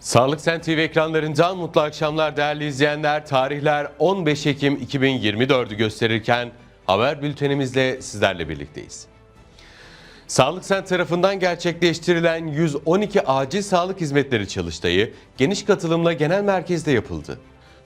Sağlık Sen TV ekranlarından mutlu akşamlar değerli izleyenler. Tarihler 15 Ekim 2024'ü gösterirken haber bültenimizle sizlerle birlikteyiz. Sağlık Sen tarafından gerçekleştirilen 112 acil sağlık hizmetleri çalıştayı geniş katılımla genel merkezde yapıldı.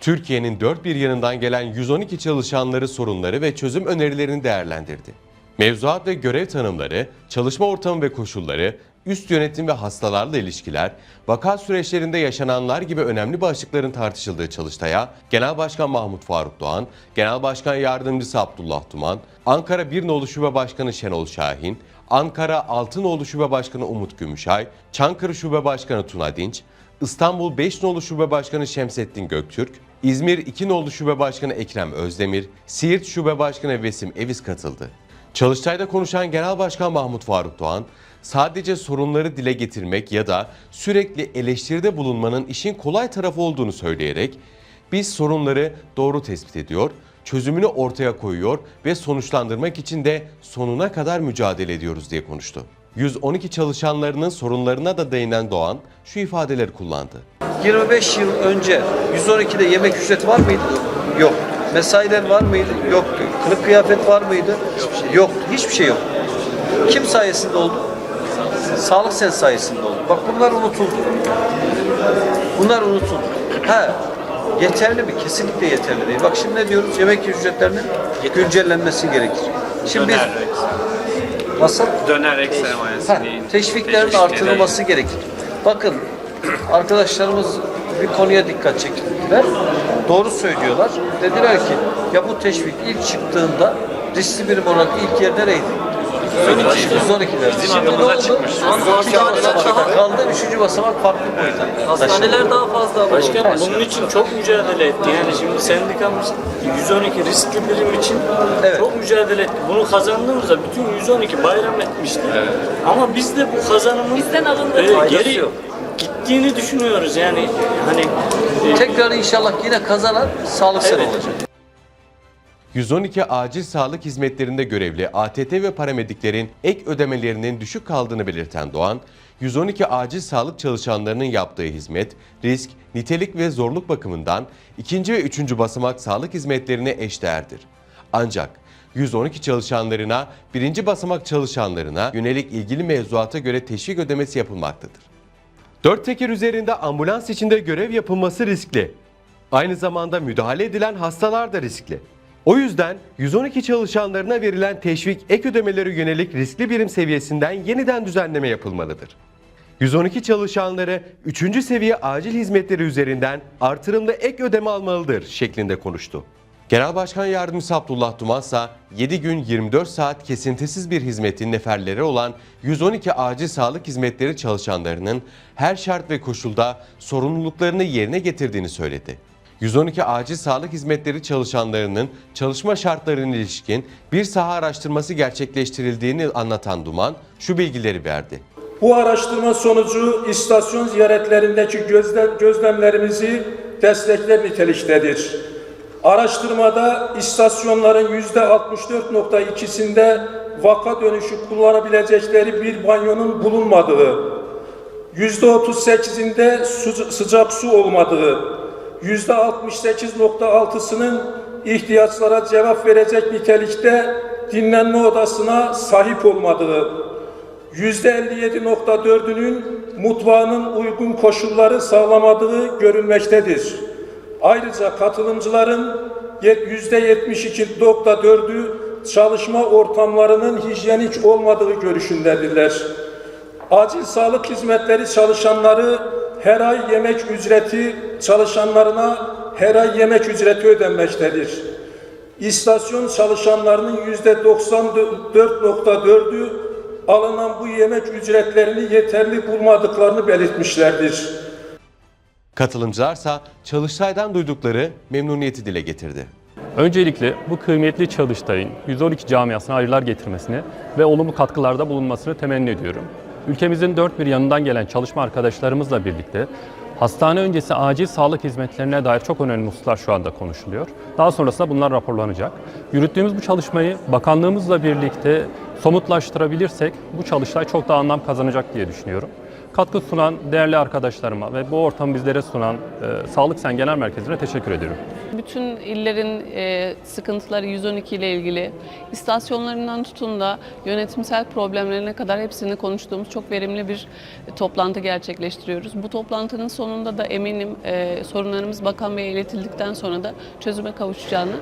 Türkiye'nin dört bir yanından gelen 112 çalışanları sorunları ve çözüm önerilerini değerlendirdi. Mevzuat ve görev tanımları, çalışma ortamı ve koşulları, üst yönetim ve hastalarla ilişkiler, vaka süreçlerinde yaşananlar gibi önemli başlıkların tartışıldığı çalıştaya Genel Başkan Mahmut Faruk Doğan, Genel Başkan Yardımcısı Abdullah Duman, Ankara Bir Nolu Şube Başkanı Şenol Şahin, Ankara Altınoğlu Şube Başkanı Umut Gümüşay, Çankırı Şube Başkanı Tuna Dinç, İstanbul 5 Nolu Şube Başkanı Şemsettin Göktürk, İzmir 2 Nolu Şube Başkanı Ekrem Özdemir, Siirt Şube Başkanı Vesim Eviz katıldı. Çalıştayda konuşan Genel Başkan Mahmut Faruk Doğan, sadece sorunları dile getirmek ya da sürekli eleştiride bulunmanın işin kolay tarafı olduğunu söyleyerek, biz sorunları doğru tespit ediyor, çözümünü ortaya koyuyor ve sonuçlandırmak için de sonuna kadar mücadele ediyoruz diye konuştu. 112 çalışanlarının sorunlarına da değinen Doğan şu ifadeleri kullandı. 25 yıl önce 112'de yemek ücreti var mıydı? Yok. Mesailer var mıydı? Yoktu. Kılık kıyafet var mıydı? Yoktu. Hiçbir şey yok. Kim sayesinde oldu? Sağlık sen sayesinde oldu. Bak bunlar unutuldu. Bunlar unutuldu. Ha, yeterli mi? Kesinlikle yeterli değil. Bak şimdi ne diyoruz? Yemek ücretlerinin güncellenmesi gerekir. Şimdi biz nasıl? Döner Ha, mayasını teşviklerin artırılması gerekir. Bakın arkadaşlarımız bir konuya dikkat çektiler. Doğru söylüyorlar. Dediler ki ya bu teşvik ilk çıktığında riskli birim olarak ilk yer nereydi? 112'ler. Bizim Şimdi ne adımıza oldu? çıkmış. İkinci basamak kaldı. Üçüncü basamak farklı boyuta. Hastaneler daha fazla ama. Başkanım bunun için çok mücadele etti. Yani şimdi sendikamız 112 riskli birim için Evet. çok mücadele etti. Bunu kazandığımızda bütün 112 bayram etmişti. Ama biz de bu kazanımın Bizden alındığı e, geri yok. gittiğini düşünüyoruz. Yani hani Tekrar inşallah yine kazanan sağlık sen Evet. olacak. 112 acil sağlık hizmetlerinde görevli ATT ve paramediklerin ek ödemelerinin düşük kaldığını belirten Doğan, 112 acil sağlık çalışanlarının yaptığı hizmet, risk, nitelik ve zorluk bakımından ikinci ve üçüncü basamak sağlık hizmetlerine eşdeğerdir. Ancak 112 çalışanlarına, birinci basamak çalışanlarına yönelik ilgili mevzuata göre teşvik ödemesi yapılmaktadır. Dört teker üzerinde ambulans içinde görev yapılması riskli. Aynı zamanda müdahale edilen hastalar da riskli. O yüzden 112 çalışanlarına verilen teşvik ek ödemeleri yönelik riskli birim seviyesinden yeniden düzenleme yapılmalıdır. 112 çalışanları 3. seviye acil hizmetleri üzerinden artırımlı ek ödeme almalıdır şeklinde konuştu. Genel Başkan Yardımcısı Abdullah Dumansa 7 gün 24 saat kesintisiz bir hizmetin neferleri olan 112 acil sağlık hizmetleri çalışanlarının her şart ve koşulda sorumluluklarını yerine getirdiğini söyledi. 112 acil sağlık hizmetleri çalışanlarının çalışma şartlarına ilişkin bir saha araştırması gerçekleştirildiğini anlatan Duman şu bilgileri verdi. Bu araştırma sonucu istasyon ziyaretlerindeki gözlem, gözlemlerimizi destekler niteliktedir. Araştırmada istasyonların yüzde 64.2'sinde vaka dönüşü kullanabilecekleri bir banyonun bulunmadığı, yüzde 38'inde su- sıcak su olmadığı, yüzde 68.6'sının ihtiyaçlara cevap verecek nitelikte dinlenme odasına sahip olmadığı, %57.4'ünün mutfağının uygun koşulları sağlamadığı görülmektedir. Ayrıca katılımcıların %72.4'ü çalışma ortamlarının hijyenik olmadığı görüşündedirler. Acil sağlık hizmetleri çalışanları her ay yemek ücreti çalışanlarına her ay yemek ücreti ödenmektedir. İstasyon çalışanlarının yüzde 94.4'ü alınan bu yemek ücretlerini yeterli bulmadıklarını belirtmişlerdir. Katılımcılarsa çalıştaydan duydukları memnuniyeti dile getirdi. Öncelikle bu kıymetli çalıştayın 112 camiasına hayırlar getirmesini ve olumlu katkılarda bulunmasını temenni ediyorum. Ülkemizin dört bir yanından gelen çalışma arkadaşlarımızla birlikte hastane öncesi acil sağlık hizmetlerine dair çok önemli hususlar şu anda konuşuluyor. Daha sonrasında bunlar raporlanacak. Yürüttüğümüz bu çalışmayı bakanlığımızla birlikte somutlaştırabilirsek bu çalıştay çok daha anlam kazanacak diye düşünüyorum. Katkı sunan değerli arkadaşlarıma ve bu ortamı bizlere sunan e, Sağlık Sen Genel Merkezi'ne teşekkür ediyorum. Bütün illerin e, sıkıntıları 112 ile ilgili istasyonlarından tutun da yönetimsel problemlerine kadar hepsini konuştuğumuz çok verimli bir toplantı gerçekleştiriyoruz. Bu toplantının sonunda da eminim e, sorunlarımız Bakan Bey'e iletildikten sonra da çözüme kavuşacağını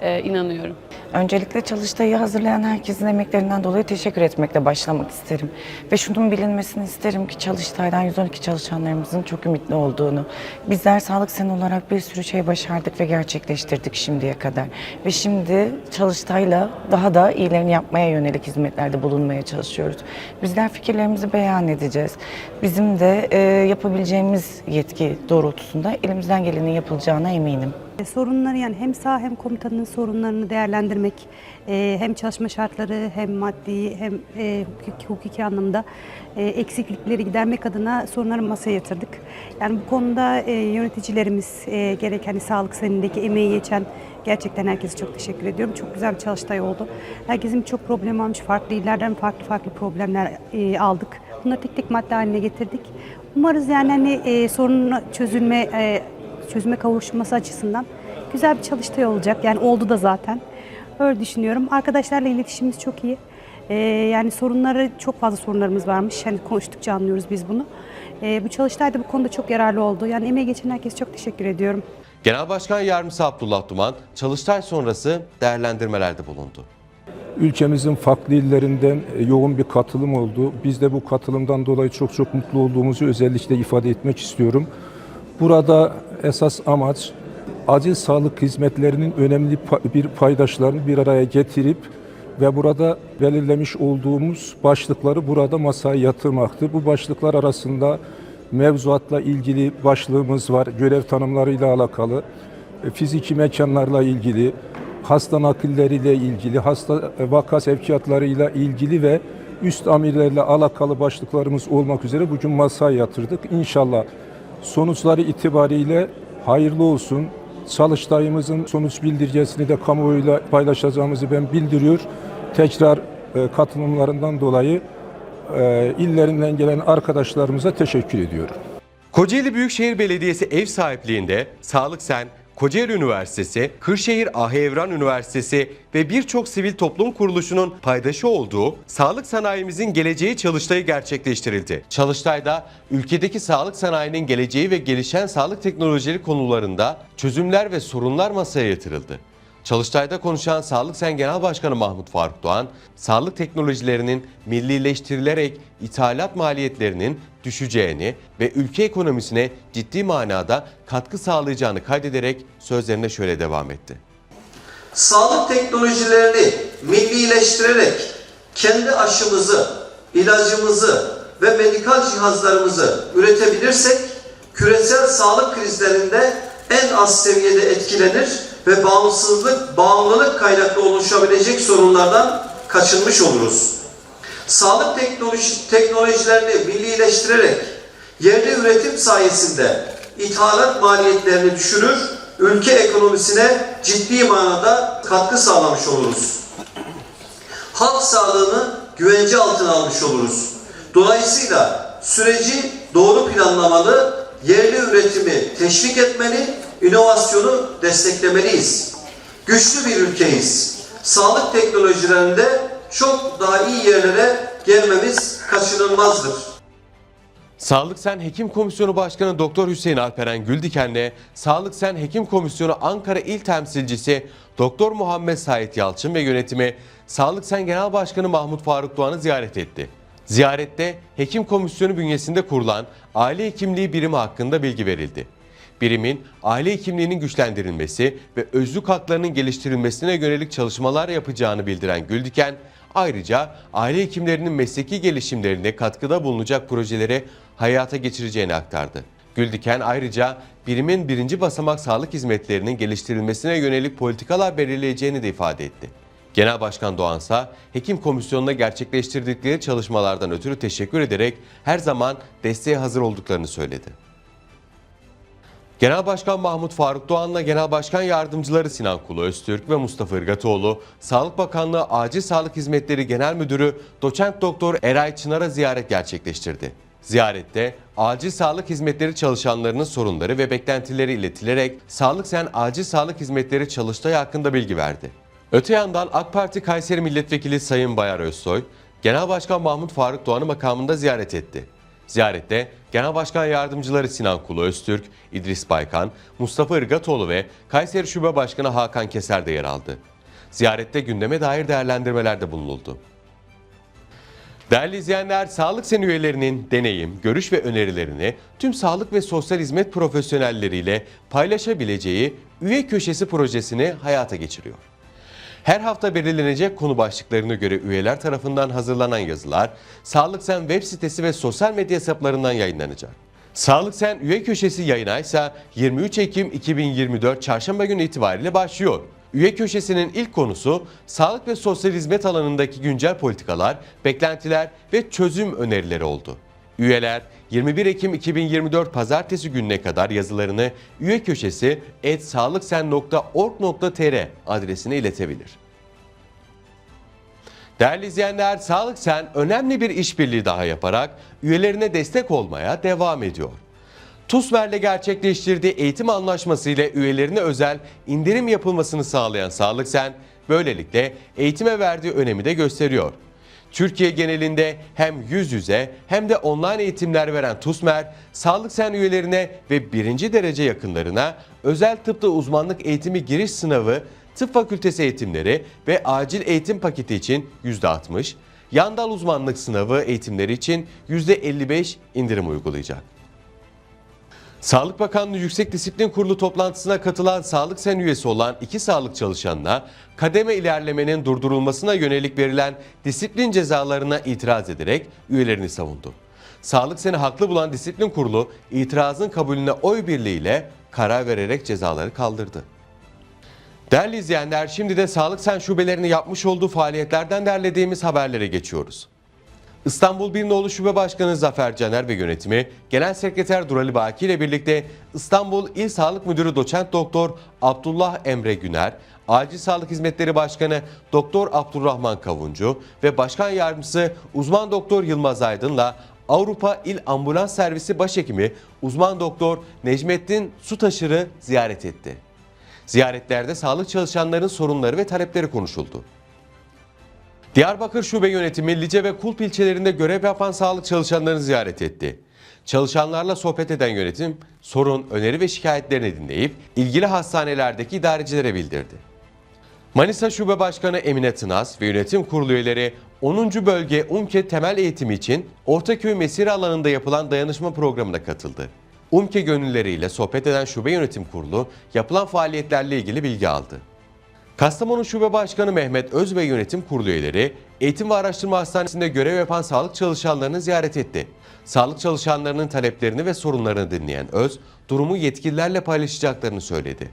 e, inanıyorum. Öncelikle Çalıştay'ı hazırlayan herkesin emeklerinden dolayı teşekkür etmekle başlamak isterim. Ve şunun bilinmesini isterim ki Çalıştay'dan 112 çalışanlarımızın çok ümitli olduğunu. Bizler Sağlık Sen olarak bir sürü şey başardık ve gerçekleştirdik şimdiye kadar. Ve şimdi Çalıştay'la daha da iyilerini yapmaya yönelik hizmetlerde bulunmaya çalışıyoruz. Bizler fikirlerimizi beyan edeceğiz. Bizim de e, yapabileceğimiz yetki doğrultusunda elimizden gelenin yapılacağına eminim. E, Sorunları yani hem sağ hem komutanın sorunlarını değerlendirmek, e, hem çalışma şartları hem maddi hem e, hukuki- anlamda eksiklikleri gidermek adına sorunları masaya yatırdık. Yani bu konuda yöneticilerimiz gerek hani sağlık senindeki emeği geçen gerçekten herkese çok teşekkür ediyorum. Çok güzel bir çalıştay oldu. Herkesin çok problem almış, farklı illerden farklı farklı problemler aldık. Bunları tek tek madde haline getirdik. Umarız yani hani sorunun çözülme çözüme kavuşması açısından güzel bir çalıştay olacak. Yani oldu da zaten. Öyle düşünüyorum. Arkadaşlarla iletişimimiz çok iyi. Ee, yani sorunları, çok fazla sorunlarımız varmış. Hani konuştukça anlıyoruz biz bunu. Ee, bu çalıştay da bu konuda çok yararlı oldu. Yani emeği geçen herkese çok teşekkür ediyorum. Genel Başkan Yardımcısı Abdullah Duman, Çalıştay sonrası değerlendirmelerde bulundu. Ülkemizin farklı illerinden e, yoğun bir katılım oldu. Biz de bu katılımdan dolayı çok çok mutlu olduğumuzu özellikle ifade etmek istiyorum. Burada esas amaç acil sağlık hizmetlerinin önemli bir paydaşlarını bir araya getirip ve burada belirlemiş olduğumuz başlıkları burada masaya yatırmaktır. Bu başlıklar arasında mevzuatla ilgili başlığımız var, görev tanımlarıyla alakalı, e, fiziki mekanlarla ilgili, hasta nakilleriyle ilgili, hasta e, vaka sevkiyatlarıyla ilgili ve üst amirlerle alakalı başlıklarımız olmak üzere bugün masaya yatırdık. İnşallah sonuçları itibariyle hayırlı olsun. Çalıştayımızın sonuç bildirgesini de kamuoyuyla paylaşacağımızı ben bildiriyor. Tekrar e, katılımlarından dolayı e, illerinden gelen arkadaşlarımıza teşekkür ediyorum. Kocaeli Büyükşehir Belediyesi ev sahipliğinde Sağlık Sen, Kocaeli Üniversitesi, Kırşehir Ahi Evran Üniversitesi ve birçok sivil toplum kuruluşunun paydaşı olduğu sağlık sanayimizin geleceği çalıştayı gerçekleştirildi. Çalıştayda ülkedeki sağlık sanayinin geleceği ve gelişen sağlık teknolojileri konularında çözümler ve sorunlar masaya yatırıldı. Çalıştay'da konuşan Sağlık Sen Genel Başkanı Mahmut Faruk Doğan, sağlık teknolojilerinin millileştirilerek ithalat maliyetlerinin düşeceğini ve ülke ekonomisine ciddi manada katkı sağlayacağını kaydederek sözlerine şöyle devam etti. Sağlık teknolojilerini millileştirerek kendi aşımızı, ilacımızı ve medikal cihazlarımızı üretebilirsek küresel sağlık krizlerinde en az seviyede etkilenir ve bağımsızlık, bağımlılık kaynaklı oluşabilecek sorunlardan kaçınmış oluruz. Sağlık teknoloji, teknolojilerini millileştirerek yerli üretim sayesinde ithalat maliyetlerini düşürür, ülke ekonomisine ciddi manada katkı sağlamış oluruz. Halk sağlığını güvence altına almış oluruz. Dolayısıyla süreci doğru planlamalı, yerli üretimi teşvik etmeli, inovasyonu desteklemeliyiz. Güçlü bir ülkeyiz. Sağlık teknolojilerinde çok daha iyi yerlere gelmemiz kaçınılmazdır. Sağlık Sen Hekim Komisyonu Başkanı Doktor Hüseyin Alperen Güldiken'le Sağlık Sen Hekim Komisyonu Ankara İl Temsilcisi Doktor Muhammed Sait Yalçın ve yönetimi Sağlık Sen Genel Başkanı Mahmut Faruk Doğan'ı ziyaret etti. Ziyarette Hekim Komisyonu bünyesinde kurulan aile hekimliği birimi hakkında bilgi verildi. Birimin aile hekimliğinin güçlendirilmesi ve özlük haklarının geliştirilmesine yönelik çalışmalar yapacağını bildiren Güldiken, ayrıca aile hekimlerinin mesleki gelişimlerine katkıda bulunacak projeleri hayata geçireceğini aktardı. Güldiken ayrıca birimin birinci basamak sağlık hizmetlerinin geliştirilmesine yönelik politikalar belirleyeceğini de ifade etti. Genel Başkan Doğansa, Hekim Komisyonu'na gerçekleştirdikleri çalışmalardan ötürü teşekkür ederek her zaman desteğe hazır olduklarını söyledi. Genel Başkan Mahmut Faruk Doğan'la Genel Başkan Yardımcıları Sinan Kulu Öztürk ve Mustafa Irgatoğlu, Sağlık Bakanlığı Acil Sağlık Hizmetleri Genel Müdürü Doçent Doktor Eray Çınar'a ziyaret gerçekleştirdi. Ziyarette acil sağlık hizmetleri çalışanlarının sorunları ve beklentileri iletilerek Sağlık Sen Acil Sağlık Hizmetleri Çalıştay hakkında bilgi verdi. Öte yandan AK Parti Kayseri Milletvekili Sayın Bayar Özsoy, Genel Başkan Mahmut Faruk Doğan'ı makamında ziyaret etti. Ziyarette Genel Başkan Yardımcıları Sinan Kulu Öztürk, İdris Baykan, Mustafa Irgatoğlu ve Kayseri Şube Başkanı Hakan Keser de yer aldı. Ziyarette gündeme dair değerlendirmelerde bulunuldu. Değerli izleyenler, Sağlık Sen üyelerinin deneyim, görüş ve önerilerini tüm sağlık ve sosyal hizmet profesyonelleriyle paylaşabileceği Üye Köşesi projesini hayata geçiriyor. Her hafta belirlenecek konu başlıklarına göre üyeler tarafından hazırlanan yazılar Sağlık Sen web sitesi ve sosyal medya hesaplarından yayınlanacak. Sağlık Sen üye köşesi yayına ise 23 Ekim 2024 Çarşamba günü itibariyle başlıyor. Üye köşesinin ilk konusu sağlık ve sosyal hizmet alanındaki güncel politikalar, beklentiler ve çözüm önerileri oldu. Üyeler 21 Ekim 2024 Pazartesi gününe kadar yazılarını üye köşesi etsağlıksen.org.tr adresine iletebilir. Değerli izleyenler, Sağlık Sen önemli bir işbirliği daha yaparak üyelerine destek olmaya devam ediyor. TUSVER'le gerçekleştirdiği eğitim anlaşması ile üyelerine özel indirim yapılmasını sağlayan Sağlık Sen, böylelikle eğitime verdiği önemi de gösteriyor. Türkiye genelinde hem yüz yüze hem de online eğitimler veren TUSMER, Sağlık Sen üyelerine ve birinci derece yakınlarına özel tıpta uzmanlık eğitimi giriş sınavı, tıp fakültesi eğitimleri ve acil eğitim paketi için %60, yan dal uzmanlık sınavı eğitimleri için %55 indirim uygulayacak. Sağlık Bakanlığı Yüksek Disiplin Kurulu toplantısına katılan Sağlık Sen üyesi olan iki sağlık çalışanına kademe ilerlemenin durdurulmasına yönelik verilen disiplin cezalarına itiraz ederek üyelerini savundu. Sağlık Sen'i haklı bulan Disiplin Kurulu itirazın kabulüne oy birliğiyle karar vererek cezaları kaldırdı. Değerli izleyenler şimdi de Sağlık Sen şubelerinin yapmış olduğu faaliyetlerden derlediğimiz haberlere geçiyoruz. İstanbul Bir Nolu Şube Başkanı Zafer Caner ve yönetimi, Genel Sekreter Durali Baki ile birlikte İstanbul İl Sağlık Müdürü Doçent Doktor Abdullah Emre Güner, Acil Sağlık Hizmetleri Başkanı Doktor Abdurrahman Kavuncu ve Başkan Yardımcısı Uzman Doktor Yılmaz Aydın'la Avrupa İl Ambulans Servisi Başhekimi Uzman Doktor Necmettin Sutaşır'ı ziyaret etti. Ziyaretlerde sağlık çalışanlarının sorunları ve talepleri konuşuldu. Diyarbakır Şube Yönetimi Lice ve Kulp ilçelerinde görev yapan sağlık çalışanlarını ziyaret etti. Çalışanlarla sohbet eden yönetim sorun, öneri ve şikayetlerini dinleyip ilgili hastanelerdeki idarecilere bildirdi. Manisa Şube Başkanı Emine Tınaz ve yönetim kurulu üyeleri 10. Bölge UMKE temel eğitimi için Ortaköy Mesire alanında yapılan dayanışma programına katıldı. UMKE gönülleriyle sohbet eden şube yönetim kurulu yapılan faaliyetlerle ilgili bilgi aldı. Kastamonu Şube Başkanı Mehmet Öz ve yönetim kurulu üyeleri Eğitim ve Araştırma Hastanesi'nde görev yapan sağlık çalışanlarını ziyaret etti. Sağlık çalışanlarının taleplerini ve sorunlarını dinleyen Öz, durumu yetkililerle paylaşacaklarını söyledi.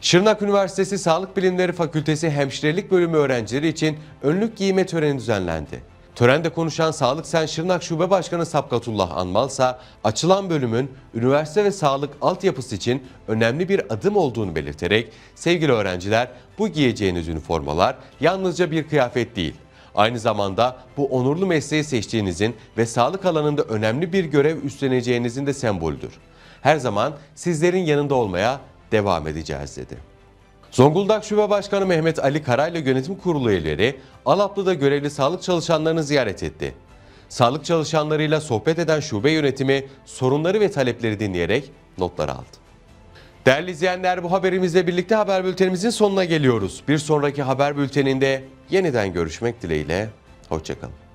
Şırnak Üniversitesi Sağlık Bilimleri Fakültesi Hemşirelik Bölümü öğrencileri için önlük giyme töreni düzenlendi. Törende konuşan Sağlık Sen Şırnak Şube Başkanı Sapkatullah Anmalsa, açılan bölümün üniversite ve sağlık altyapısı için önemli bir adım olduğunu belirterek, sevgili öğrenciler bu giyeceğiniz üniformalar yalnızca bir kıyafet değil, Aynı zamanda bu onurlu mesleği seçtiğinizin ve sağlık alanında önemli bir görev üstleneceğinizin de sembolüdür. Her zaman sizlerin yanında olmaya devam edeceğiz dedi. Zonguldak Şube Başkanı Mehmet Ali Karayla yönetim kurulu üyeleri Alaplı'da görevli sağlık çalışanlarını ziyaret etti. Sağlık çalışanlarıyla sohbet eden şube yönetimi sorunları ve talepleri dinleyerek notlar aldı. Değerli izleyenler bu haberimizle birlikte haber bültenimizin sonuna geliyoruz. Bir sonraki haber bülteninde yeniden görüşmek dileğiyle. Hoşçakalın.